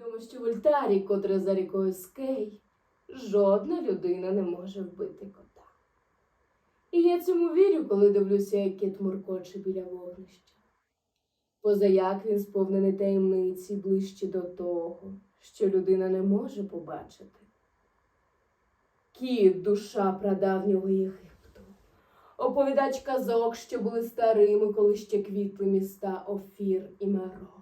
Відомо, що в Ультарі, котре за рікою Скей, жодна людина не може вбити кота. І я цьому вірю, коли дивлюся, як кіт муркоче біля вогнища. Позаяк він сповнений таємниці ближче до того, що людина не може побачити. Кіт душа прадавнього Єгипту, оповідач казок, що були старими, коли ще квітли міста Офір і Меро.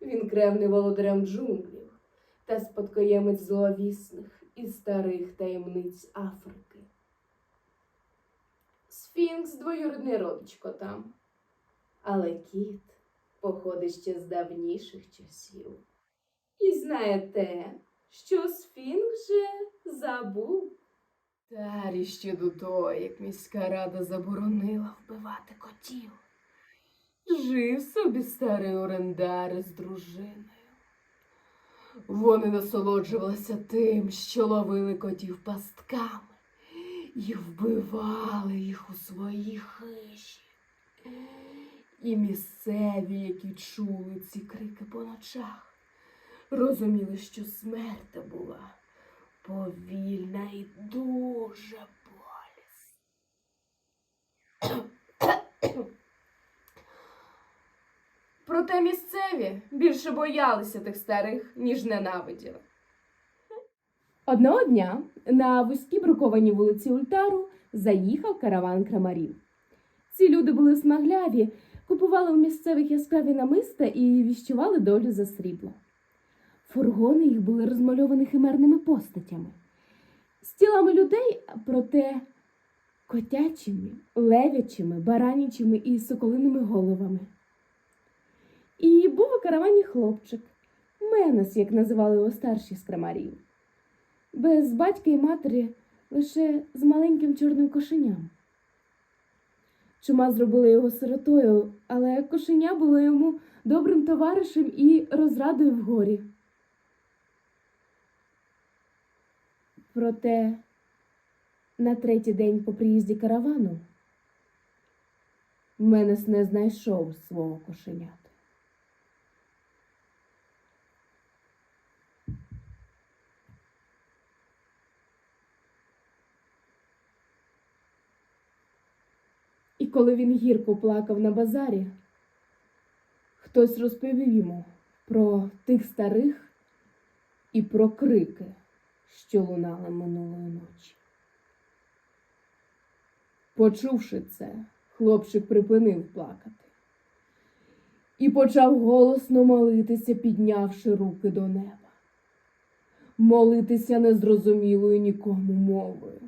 Він кревний володарем джунглів та спадкоємець зловісних і старих таємниць Африки. Сфінкс двоюрідний родич котам, але кіт походить ще з давніших часів і знає те, що Сфінкс вже забув. Тарі ще до того, як міська рада заборонила вбивати котів. Жив собі старий орендар з дружиною. Вони насолоджувалися тим, що ловили котів пастками і вбивали їх у своїй хижі. І місцеві, які чули ці крики по ночах, розуміли, що смерть була повільна і дуже болісна. Проте місцеві більше боялися тих старих, ніж ненавиділи. Одного дня на вузькій брукованій вулиці Ультару заїхав караван крамарів. Ці люди були смагляві, купували у місцевих яскраві намиста і віщували долю за срібло. Фургони їх були розмальовані химерними постатями, з тілами людей, проте котячими, левячими, баранячими і соколиними головами. І був у каравані хлопчик, Менес, як називали його старші з крамарів без батька і матері, лише з маленьким чорним кошеням. Чума зробила його сиротою, але кошеня було йому добрим товаришем і розрадою в горі. Проте на третій день по приїзді каравану Менес не знайшов свого кошенята. Коли він гірко плакав на базарі, хтось розповів йому про тих старих і про крики, що лунали минулої ночі. Почувши це, хлопчик припинив плакати і почав голосно молитися, піднявши руки до неба, молитися незрозумілою нікому мовою.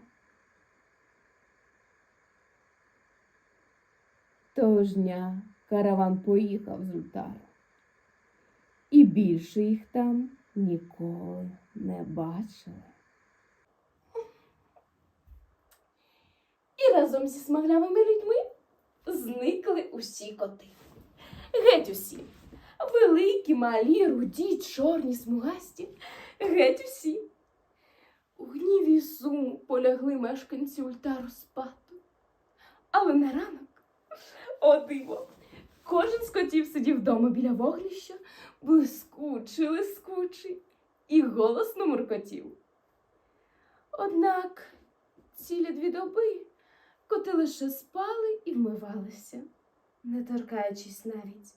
Того ж дня караван поїхав з Ультару. І більше їх там ніколи не бачили. І разом зі смаглявими людьми зникли усі коти. Геть усі. Великі, малі, руді, чорні, смугасті. Геть усі. У гніві суму полягли мешканці Ультару спати. Але на ранок, о диво, кожен з котів сидів вдома біля вогнища, блискучий, лискучий і голосно муркотів. Однак цілі дві доби коти лише спали і вмивалися, не торкаючись навіть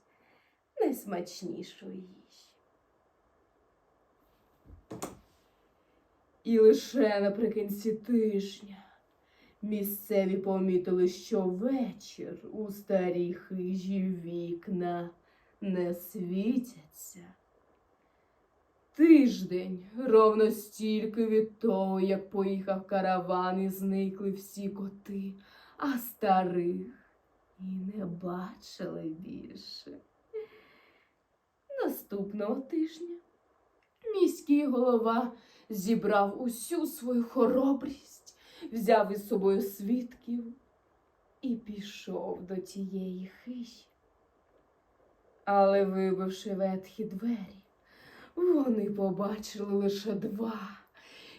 найсмачнішої їжі. І лише наприкінці тижня місцеві помітили, що вечір у старій хижі вікна не світяться. Тиждень ровно стільки від того, як поїхав караван і зникли всі коти, а старих і не бачили більше. Наступного тижня міський голова зібрав усю свою хоробрість, взяв із собою свідків і пішов до тієї хижі. Але, вибивши ветхі двері, вони побачили лише два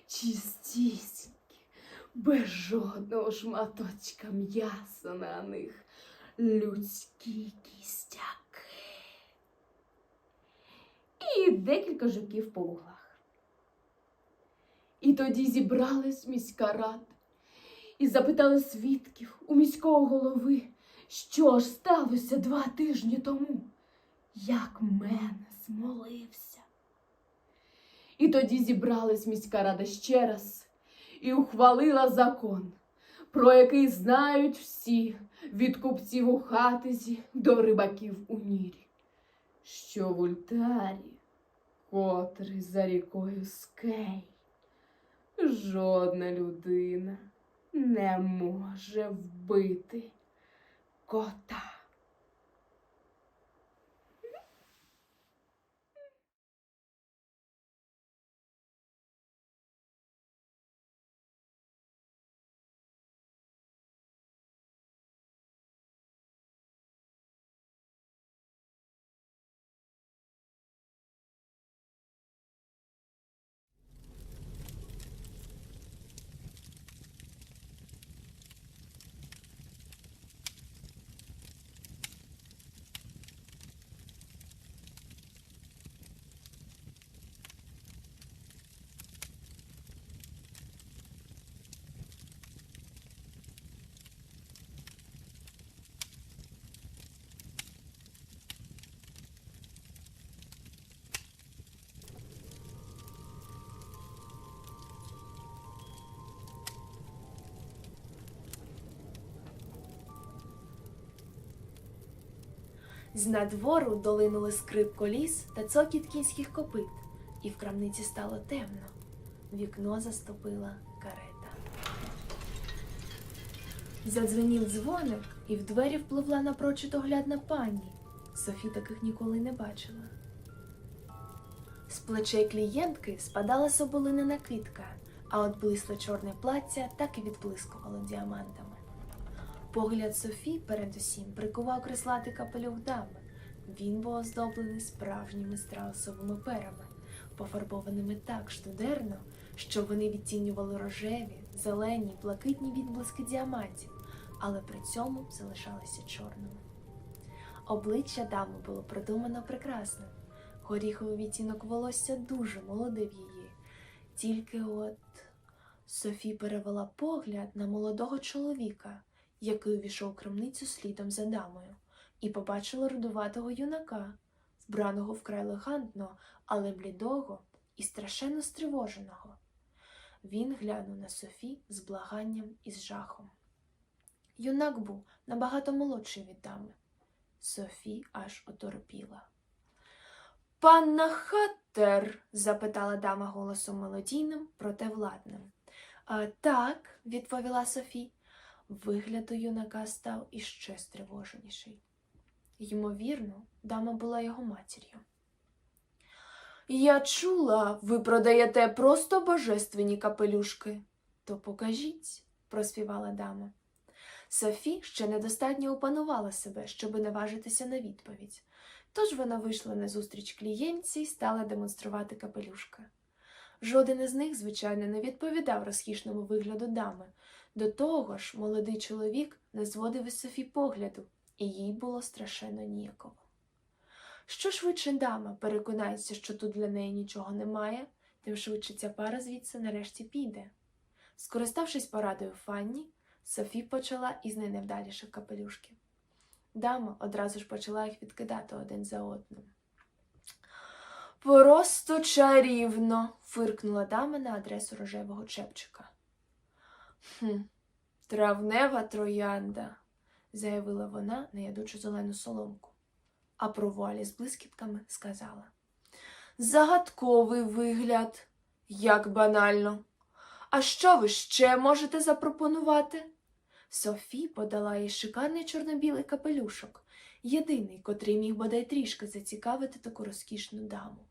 чистісінькі, без жодного шматочка м'яса на них людські кістяки. і декілька жуків по вуглах. І тоді зібралась міська рада і запитали свідків у міського голови, що ж сталося два тижні тому, як мене змолився. І тоді зібралась міська рада ще раз і ухвалила закон, про який знають всі від купців у хатизі до рибаків у нірі, що в ультарі, котрий за рікою Скей, жодна людина не може вбити кота. З надвору долинули скрип коліс та цокіт кінських копит, і в крамниці стало темно. Вікно заступила карета. Задзвенів дзвоник, і в двері впливла напрочуд оглядна пані. Софі таких ніколи не бачила. З плечей клієнтки спадала соболина накидка, а от блисле чорне плаття так і відблискувало діамантами. Погляд Софі передусім прикував креслатий капелюх дами. Він був оздоблений справжніми страусовими перами, пофарбованими так штудерно, що вони відтінювали рожеві, зелені, блакитні відблиски діамантів, але при цьому залишалися чорними. Обличчя дами було придумано прекрасно. Горіховий відтінок волосся дуже молодив її. Тільки от Софі перевела погляд на молодого чоловіка, який увійшов у крамницю слідом за дамою, і побачила рудуватого юнака, вбраного вкрай елегантно, але блідого і страшенно стривоженого. Він глянув на Софі з благанням і з жахом. Юнак був набагато молодший від дами. Софі аж оторопіла. Панна Хаттер? запитала дама голосом мелодійним, проте владним. «А, так, відповіла Софі. Вигляд у юнака став іще стривоженіший. Ймовірно, дама була його матір'ю. Я чула, ви продаєте просто божественні капелюшки. То покажіть, проспівала дама. Софі ще недостатньо опанувала себе, щоби наважитися на відповідь. Тож вона вийшла на зустріч клієнтці і стала демонструвати капелюшка. Жоден із них, звичайно, не відповідав розкішному вигляду дами. До того ж, молодий чоловік не зводив із Софі погляду, і їй було страшенно ніяково. Що швидше дама переконається, що тут для неї нічого немає, тим швидше ця пара звідси нарешті піде. Скориставшись порадою Фанні, Софі почала із найневдаліших капелюшків. Дама одразу ж почала їх відкидати один за одним. Просто чарівно. фиркнула дама на адресу рожевого чепчика. Хм, травнева троянда, заявила вона на ядучу зелену соломку, а про вуалі з блискітками сказала. Загадковий вигляд, як банально. А що ви ще можете запропонувати? Софі подала їй шикарний чорно-білий капелюшок, єдиний, котрий міг бодай трішки зацікавити таку розкішну даму.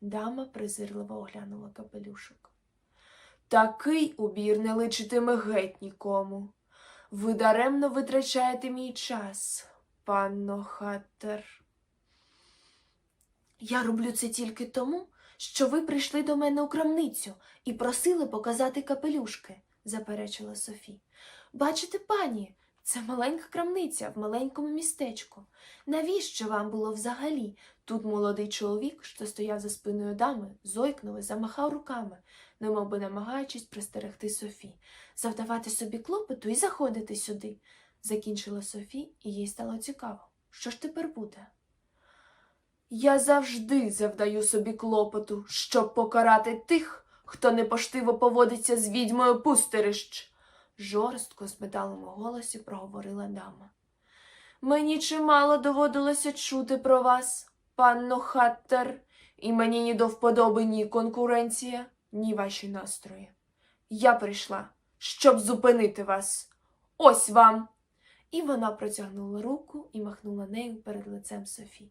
Дама презирливо оглянула капелюшок. Такий убір не личитиме геть нікому. Ви даремно витрачаєте мій час, панно Хаттер. Я роблю це тільки тому, що ви прийшли до мене у крамницю і просили показати капелюшки, заперечила Софі. Бачите, пані, Це маленька крамниця в маленькому містечку. Навіщо вам було взагалі? Тут молодий чоловік, що стояв за спиною дами, зойкнув і замахав руками, немов би намагаючись пристерегти Софі, завдавати собі клопоту і заходити сюди. Закінчила Софі, і їй стало цікаво, що ж тепер буде. Я завжди завдаю собі клопоту, щоб покарати тих, хто непоштиво поводиться з відьмою пустирищ, жорстко з металом у голосі проговорила дама. Мені чимало доводилося чути про вас, панно Хаттер, і мені ні до вподоби ні конкуренція, ні ваші настрої. Я прийшла, щоб зупинити вас. Ось вам. І вона протягнула руку і махнула нею перед лицем Софі.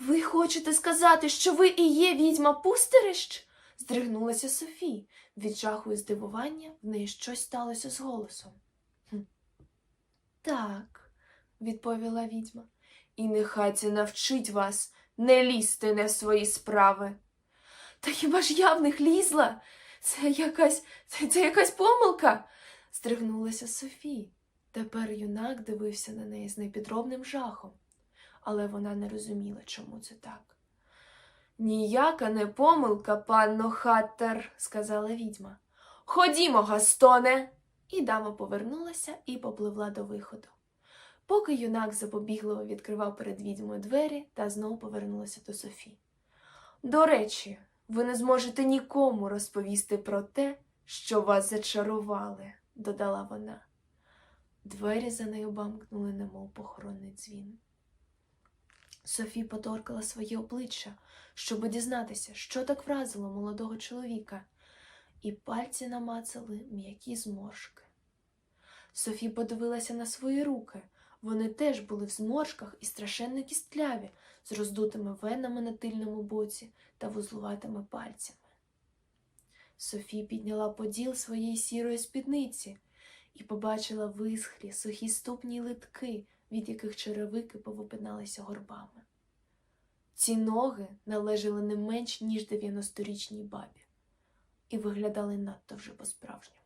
Ви хочете сказати, що ви і є відьма пустирищ? здригнулася Софі. Від жаху і здивування в неї щось сталося з голосом. «Хм. Так, відповіла відьма, і нехай це навчить вас не лізти не в свої справи. Та хіба ж я в них лізла? Це якась, це, це якась помилка. здригнулася Софі. Тепер юнак дивився на неї з непідробним жахом, але вона не розуміла, чому це так. Ніяка не помилка, панно Хаттер, сказала відьма. Ходімо, Гастоне. І дама повернулася і попливла до виходу. Поки юнак запобігливо відкривав перед відьмою двері та знову повернулася до Софі. До речі, ви не зможете нікому розповісти про те, що вас зачарували, додала вона. Двері за нею бамкнули, немов похоронний дзвін. Софі поторкала своє обличчя, щоб дізнатися, що так вразило молодого чоловіка, і пальці намацали м'які зморшки. Софі подивилася на свої руки. Вони теж були в зморшках і страшенно кістляві, з роздутими венами на тильному боці та вузлуватими пальцями. Софі підняла поділ своєї сірої спідниці і побачила висхлі, сухі ступні литки, від яких черевики повипиналися горбами. Ці ноги належали не менш ніж 90-річній бабі і виглядали надто вже по-справжньому.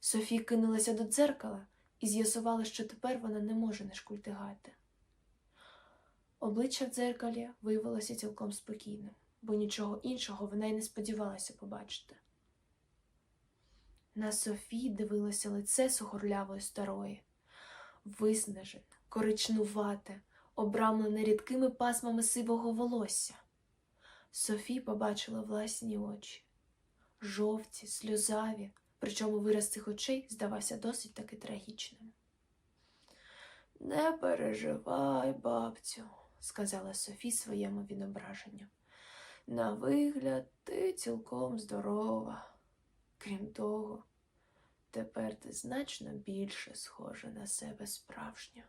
Софія кинулася до дзеркала і з'ясувала, що тепер вона не може не шкультигати. Обличчя в дзеркалі виявилося цілком спокійним, бо нічого іншого вона й не сподівалася побачити. На Софії дивилося лице сухорлявої старої, виснажене, коричнувате, обрамлене рідкими пасмами сивого волосся. Софі побачила власні очі, жовті, сльозаві, причому вираз цих очей здавався досить таки трагічним. Не переживай, бабцю, сказала Софі своєму відображенню. На вигляд, ти цілком здорова. Крім того, тепер ти значно більше схожа на себе справжню.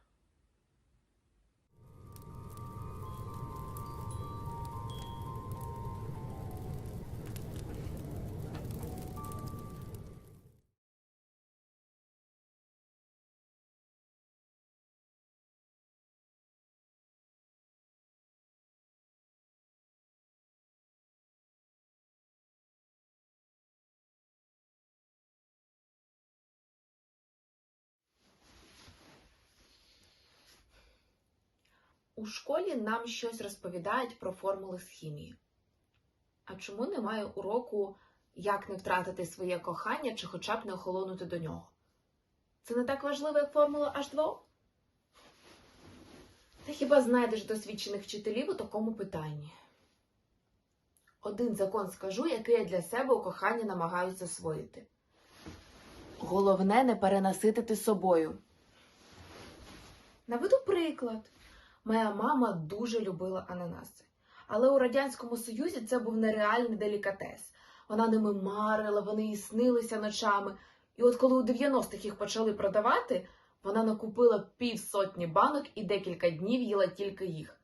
У школі нам щось розповідають про формули з хімії. А чому немає уроку, як не втратити своє кохання чи хоча б не охолонути до нього? Це не так важливо, як формула H2O? Ти хіба знайдеш досвідчених вчителів у такому питанні? Один закон скажу, який я для себе у коханні намагаюся засвоїти. Головне не перенаситити собою. Наведу приклад. Моя мама дуже любила ананаси. Але у Радянському Союзі це був нереальний делікатес. Вона ними марила, вони їй снилися ночами. І от коли у 90-х їх почали продавати, вона накупила півсотні банок і декілька днів їла тільки їх.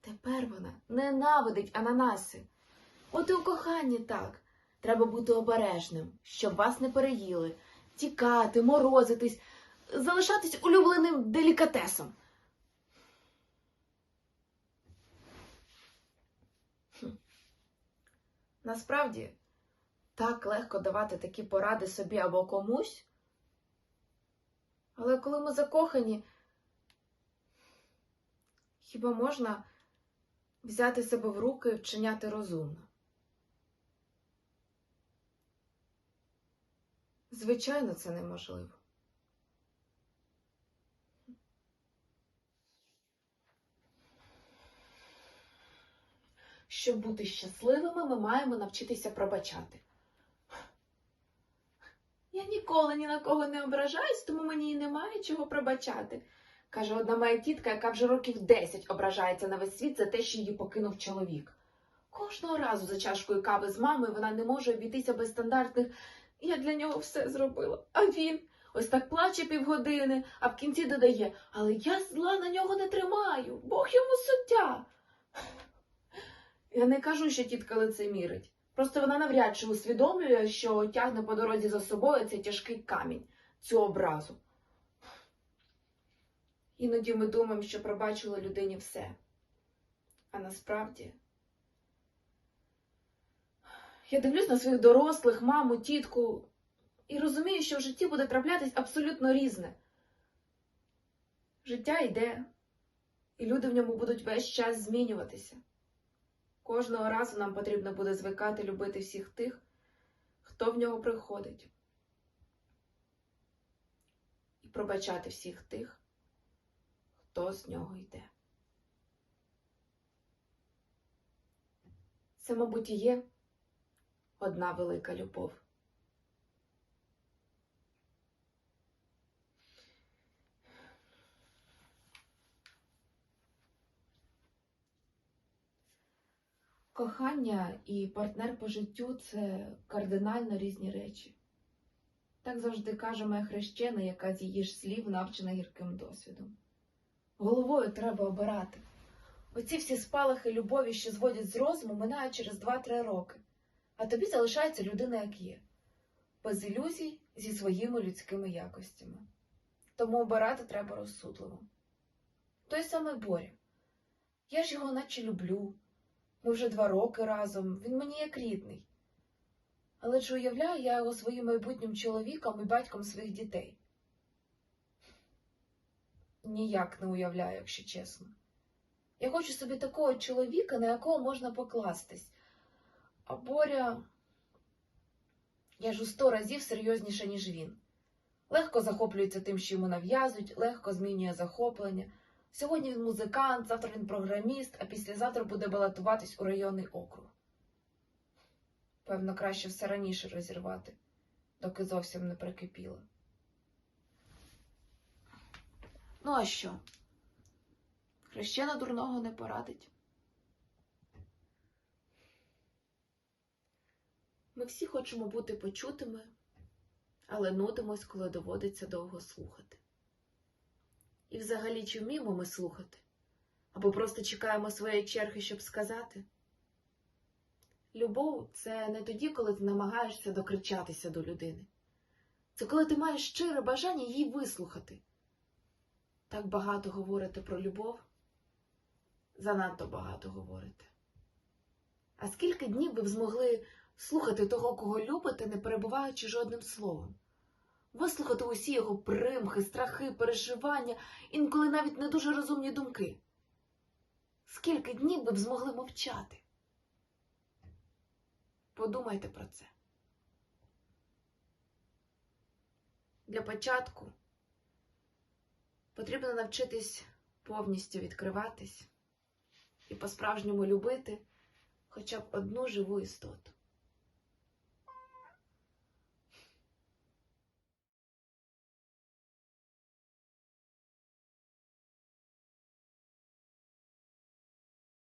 Тепер вона ненавидить ананаси. От і у коханні так. Треба бути обережним, щоб вас не переїли, тікати, морозитись, залишатись улюбленим делікатесом. Насправді, так легко давати такі поради собі або комусь. Але коли ми закохані, хіба можна взяти себе в руки і вчиняти розумно? Звичайно, це неможливо. Щоб бути щасливими, ми маємо навчитися пробачати. Я ніколи ні на кого не ображаюсь, тому мені і немає чого пробачати, каже одна моя тітка, яка вже років 10 ображається на весь світ за те, що її покинув чоловік. Кожного разу за чашкою кави з мамою вона не може обійтися без стандартних я для нього все зробила. А він ось так плаче півгодини, а в кінці додає, але я зла на нього не тримаю, Бог йому суддя. Я не кажу, що тітка лицемірить. Просто вона навряд чи усвідомлює, що тягне по дорозі за собою цей тяжкий камінь, цю образу. Іноді ми думаємо, що пробачили людині все. А насправді. Я дивлюсь на своїх дорослих, маму, тітку, і розумію, що в житті буде траплятись абсолютно різне. Життя йде, і люди в ньому будуть весь час змінюватися. Кожного разу нам потрібно буде звикати любити всіх тих, хто в нього приходить, і пробачати всіх тих, хто з нього йде. Це, мабуть, і є одна велика любов. Кохання і партнер по життю це кардинально різні речі. Так завжди каже моя хрещена, яка з її ж слів навчена гірким досвідом. Головою треба обирати. Оці всі спалахи любові, що зводять з розуму, минають через 2-3 роки, а тобі залишається людина, як є, без ілюзій зі своїми людськими якостями. Тому обирати треба розсудливо. Той самий Боря. Я ж його наче люблю. Ми вже два роки разом, він мені як рідний. Але чи уявляю я його своїм майбутнім чоловіком і батьком своїх дітей? Ніяк не уявляю, якщо чесно. Я хочу собі такого чоловіка, на якого можна покластись. А Боря, я ж у сто разів серйозніша, ніж він. Легко захоплюється тим, що йому нав'язують, легко змінює захоплення. Сьогодні він музикант, завтра він програміст, а післязавтра буде балотуватись у районний округ. Певно, краще все раніше розірвати, доки зовсім не прикипіло. Ну, а що? Хрещена дурного не порадить. Ми всі хочемо бути почутими, але нудимось, коли доводиться довго слухати. І взагалі чи вміємо ми слухати? Або просто чекаємо своєї черги, щоб сказати? Любов це не тоді, коли ти намагаєшся докричатися до людини. Це коли ти маєш щире бажання її вислухати. Так багато говорите про любов, занадто багато говорите. А скільки днів ви б змогли слухати того, кого любите, не перебуваючи жодним словом? Вислухати усі його примхи, страхи, переживання, інколи навіть не дуже розумні думки. Скільки днів ви б змогли мовчати? Подумайте про це. Для початку потрібно навчитись повністю відкриватись і по-справжньому любити хоча б одну живу істоту.